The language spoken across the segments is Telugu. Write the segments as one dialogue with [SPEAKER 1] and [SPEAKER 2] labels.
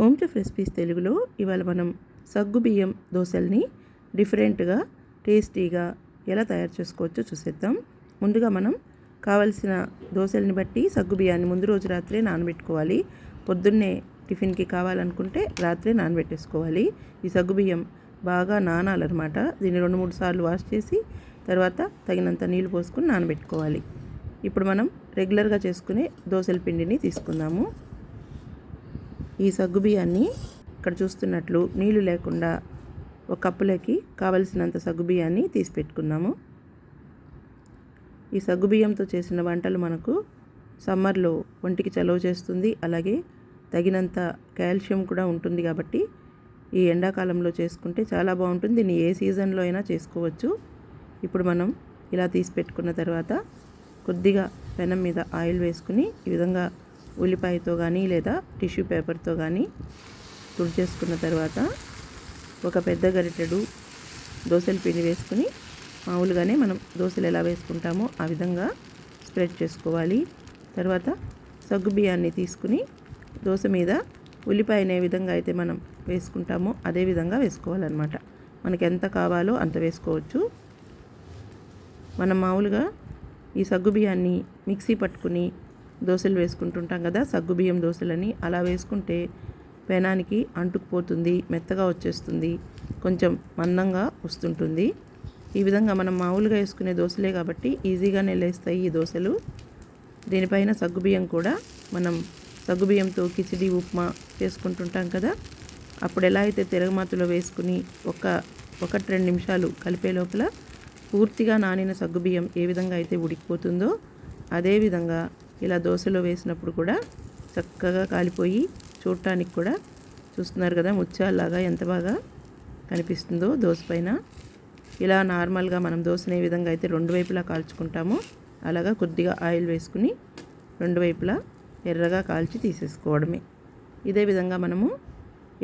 [SPEAKER 1] హోమ్ చెఫ్ రెసిపీస్ తెలుగులో ఇవాళ మనం సగ్గుబియ్యం దోశల్ని డిఫరెంట్గా టేస్టీగా ఎలా తయారు చేసుకోవచ్చో చూసేద్దాం. ముందుగా మనం కావలసిన దోశల్ని బట్టి సగ్గు బియ్యాన్ని ముందు రోజు రాత్రే నానబెట్టుకోవాలి. పొద్దున్నే టిఫిన్కి కావాలనుకుంటే రాత్రే నానబెట్టేసుకోవాలి. ఈ సగ్గుబియ్యం బాగా నానాలన్నమాట. దీన్ని రెండు మూడు సార్లు వాష్ చేసి తర్వాత తగినంత నీళ్ళు పోసుకుని నానబెట్టుకోవాలి. ఇప్పుడు మనం రెగ్యులర్గా చేసుకునే దోశల పిండిని తీసుకుందాము. ఈ సగ్గు బియ్యాన్ని ఇక్కడ చూస్తున్నట్లు నీళ్ళు లేకుండా ఒక కప్పులోకి కావలసినంత సగ్గు బియ్యాన్ని తీసి పెట్టుకున్నాము ఈ సగ్గు బియ్యంతో చేసిన వంటలు మనకు సమ్మర్లో ఒంటికి చలువ చేస్తుంది. అలాగే తగినంత కాల్షియం కూడా ఉంటుంది కాబట్టి ఈ ఎండాకాలంలో చేసుకుంటే చాలా బాగుంటుంది. దీన్ని ఏ సీజన్లో అయినా చేసుకోవచ్చు. ఇప్పుడు మనం ఇలా తీసి పెట్టుకున్న తర్వాత కొద్దిగా పెనం మీద ఆయిల్ వేసుకుని ఈ విధంగా ఉల్లిపాయతో కానీ లేదా టిష్యూ పేపర్తో కానీ తుడిచేసుకున్న తర్వాత ఒక పెద్ద గరిటెడు దోశల పిండి వేసుకుని మామూలుగానే మనం దోశలు ఎలా వేసుకుంటామో ఆ విధంగా స్ప్రెడ్ చేసుకోవాలి. తర్వాత సగ్గు బియ్యాన్ని తీసుకుని దోశ మీద ఉల్లిపాయని ఏ విధంగా అయితే మనం వేసుకుంటామో అదే విధంగా వేసుకోవాలన్నమాట. మనకి ఎంత కావాలో అంత వేసుకోవచ్చు. మనం మామూలుగా ఈ సగ్గు బియ్యాన్ని మిక్సీ పట్టుకుని దోశలు వేసుకుంటుంటాం కదా సగ్గుబియ్యం దోశలని అలా వేసుకుంటే పెనానికి అంటుకుపోతుంది మెత్తగా వచ్చేస్తుంది కొంచెం మందంగా వస్తుంటుంది. ఈ విధంగా మనం మామూలుగా వేసుకునే దోశలే కాబట్టి ఈజీగానే లేస్తాయి ఈ దోశలు. దీనిపైన సగ్గుబియ్యం కూడా మనం సగ్గుబియ్యంతో కిచిడి ఉప్మా చేసుకుంటుంటాం కదా. అప్పుడు ఎలా అయితే తిరగమాతలో వేసుకుని ఒక ఒకటి రెండు నిమిషాలు కలిపే లోపల పూర్తిగా నానిన సగ్గుబియ్యం ఏ విధంగా అయితే ఉడికిపోతుందో అదేవిధంగా ఇలా దోశలో వేసినప్పుడు కూడా చక్కగా కాలిపోయి చూడటానికి కూడా చూస్తున్నారు కదా ముత్యాలలాగా ఎంత బాగా కనిపిస్తుందో దోశ పైన. ఇలా నార్మల్గా మనం దోశని ఏ విధంగా అయితే రెండు వైపులా కాల్చుకుంటామో అలాగా కొద్దిగా ఆయిల్ వేసుకుని రెండు వైపులా ఎర్రగా కాల్చి తీసేసుకోవడమే. ఇదే విధంగా మనము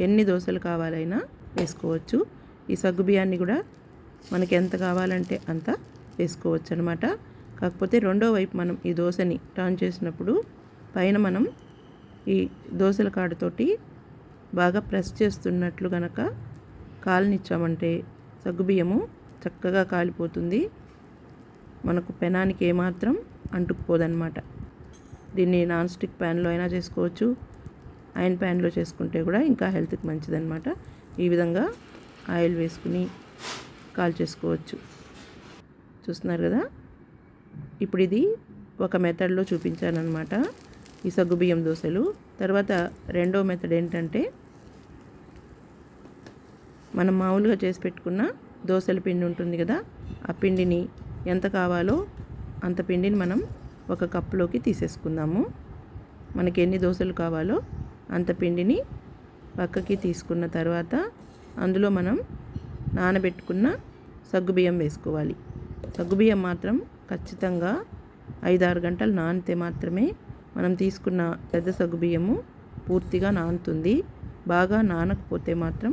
[SPEAKER 1] ఎన్ని దోశలు కావాలైనా వేసుకోవచ్చు. ఈ సగ్గు బియ్యాన్ని కూడా మనకి ఎంత కావాలంటే అంత వేసుకోవచ్చు అనమాట కాకపోతే రెండో వైపు మనం ఈ దోశని టర్న్ చేసినప్పుడు పైన మనం ఈ దోశల కాడతోటి బాగా ప్రెస్ చేస్తున్నట్లు కనుక కాలనిచ్చామంటే సగ్గుబియ్యము చక్కగా కాలిపోతుంది. మనకు పెనానికి ఏమాత్రం అంటుకుపోదన్నమాట. దీన్ని నాన్ స్టిక్ ప్యాన్లో అయినా చేసుకోవచ్చు. ఐరన్ ప్యాన్లో చేసుకుంటే కూడా ఇంకా హెల్త్కి మంచిదన్నమాట. ఈ విధంగా ఆయిల్ వేసుకుని కాల్ చేసుకోవచ్చు చూస్తున్నారు కదా? ఇప్పుడు ఇది ఒక మెథడ్లో చూపించాను అనమాట ఈ సగ్గుబియ్యం దోశలు. తర్వాత రెండో మెథడ్ ఏంటంటే మనం మామూలుగా చేసి పెట్టుకున్న దోశల పిండి ఉంటుంది కదా ఆ పిండిని ఎంత కావాలో అంత పిండిని మనం ఒక కప్పులోకి తీసేసుకుందాము. మనకి ఎన్ని దోశలు కావాలో అంత పిండిని పక్కకి తీసుకున్న తర్వాత అందులో మనం నానబెట్టుకున్న సగ్గుబియ్యం వేసుకోవాలి. సగ్గుబియ్యం మాత్రం ఖచ్చితంగా ఐదారు గంటలు నానితే మాత్రమే మనం తీసుకున్న పెద్ద సగ్గుబియ్యము పూర్తిగా నానుతుంది. బాగా నానకపోతే మాత్రం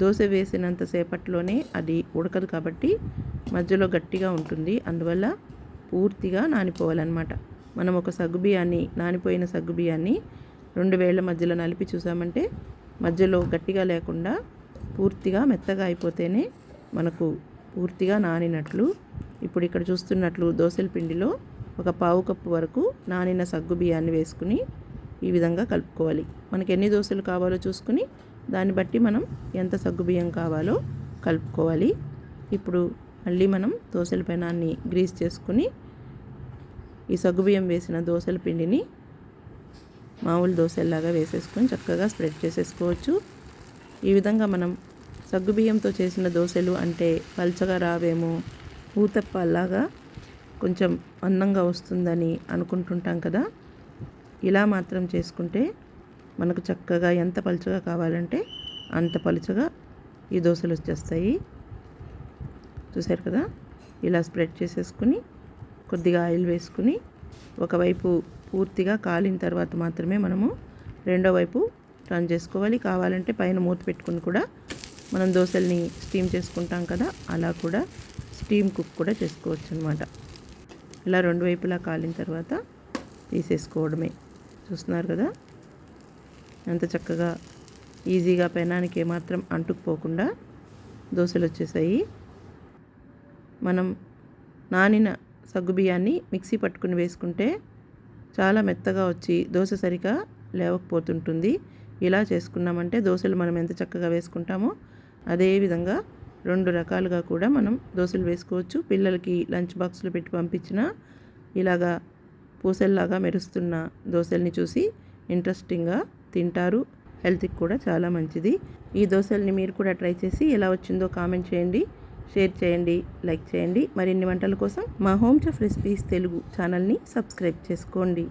[SPEAKER 1] దోశ వేసినంత సేపట్లోనే అది ఉడకదు కాబట్టి మధ్యలో గట్టిగా ఉంటుంది. అందువల్ల పూర్తిగా నానిపోవాలన్నమాట. మనం ఒక సగ్గుబియ్యాన్ని నానిపోయిన సగ్గుబియ్యాన్ని రెండు వేళ్ళ మధ్యలో నలిపి చూసామంటే మధ్యలో గట్టిగా లేకుండా పూర్తిగా మెత్తగా అయిపోతేనే మనకు పూర్తిగా నానినట్లు ఇప్పుడు ఇక్కడ చూస్తున్నట్లు దోశల పిండిలో ఒక పావు కప్పు వరకు నానిన సగ్గు బియ్యాన్ని వేసుకుని ఈ విధంగా కలుపుకోవాలి. మనకి ఎన్ని దోశలు కావాలో చూసుకుని దాన్ని బట్టి మనం ఎంత సగ్గు బియ్యం కావాలో కలుపుకోవాలి. ఇప్పుడు మళ్ళీ మనం దోశల పెనాన్ని గ్రీస్ చేసుకుని ఈ సగ్గుబియ్యం వేసిన దోశల పిండిని మామూలు దోశల్లాగా వేసేసుకొని చక్కగా స్ప్రెడ్ చేసేసుకోవచ్చు. ఈ విధంగా మనం సగ్గుబియ్యంతో చేసిన దోశలు అంటే పల్చగా రావేమో ఊతప్పలాగా కొంచెం అందంగా వస్తుందని అనుకుంటుంటాం కదా. ఇలా మాత్రం చేసుకుంటే మనకు చక్కగా ఎంత పలుచగా కావాలంటే అంత పలుచగా ఈ దోశలు వచ్చేస్తాయి. చూసారు కదా? ఇలా స్ప్రెడ్ చేసేసుకుని కొద్దిగా ఆయిల్ వేసుకుని ఒకవైపు పూర్తిగా కాలిన తర్వాత మాత్రమే మనము రెండో వైపు టర్న్ చేసుకోవాలి. కావాలంటే పైన మూత పెట్టుకుని కూడా మనం దోశల్ని స్టీమ్ చేసుకుంటాం కదా? అలా కూడా స్టీమ్ కుక్ కూడా చేసుకోవచ్చు అనమాట ఇలా రెండు వైపులా కాలిన తర్వాత తీసేసుకోవడమే. చూస్తున్నారు కదా? ఎంత చక్కగా ఈజీగా పెనానికి ఏమాత్రం అంటుకుపోకుండా దోశలు వచ్చేసాయి మనం నానిన సగ్గుబియ్యాన్ని మిక్సీ పట్టుకుని వేసుకుంటే చాలా మెత్తగా వచ్చి దోశ సరిగా లేవకపోతుంటుంది. ఇలా చేసుకున్నామంటే దోశలు మనం ఎంత చక్కగా వేసుకుంటామో అదే విధంగా రెండు రకాలుగా కూడా మనం దోశలు వేసుకోవచ్చు. పిల్లలకి లంచ్ బాక్స్లో పెట్టి పంపించిన ఇలాగా పూసల్లాగా మెరుస్తున్న దోశల్ని చూసి ఇంట్రెస్టింగ్గా తింటారు. హెల్త్కి కూడా చాలా మంచిది. ఈ దోశల్ని మీరు కూడా ట్రై చేసి ఎలా వచ్చిందో కామెంట్ చేయండి షేర్ చేయండి లైక్ చేయండి. మరిన్ని వంటల కోసం మా హోమ్ చెఫ్ రెసిపీస్ తెలుగు ఛానల్ని సబ్స్క్రైబ్ చేసుకోండి.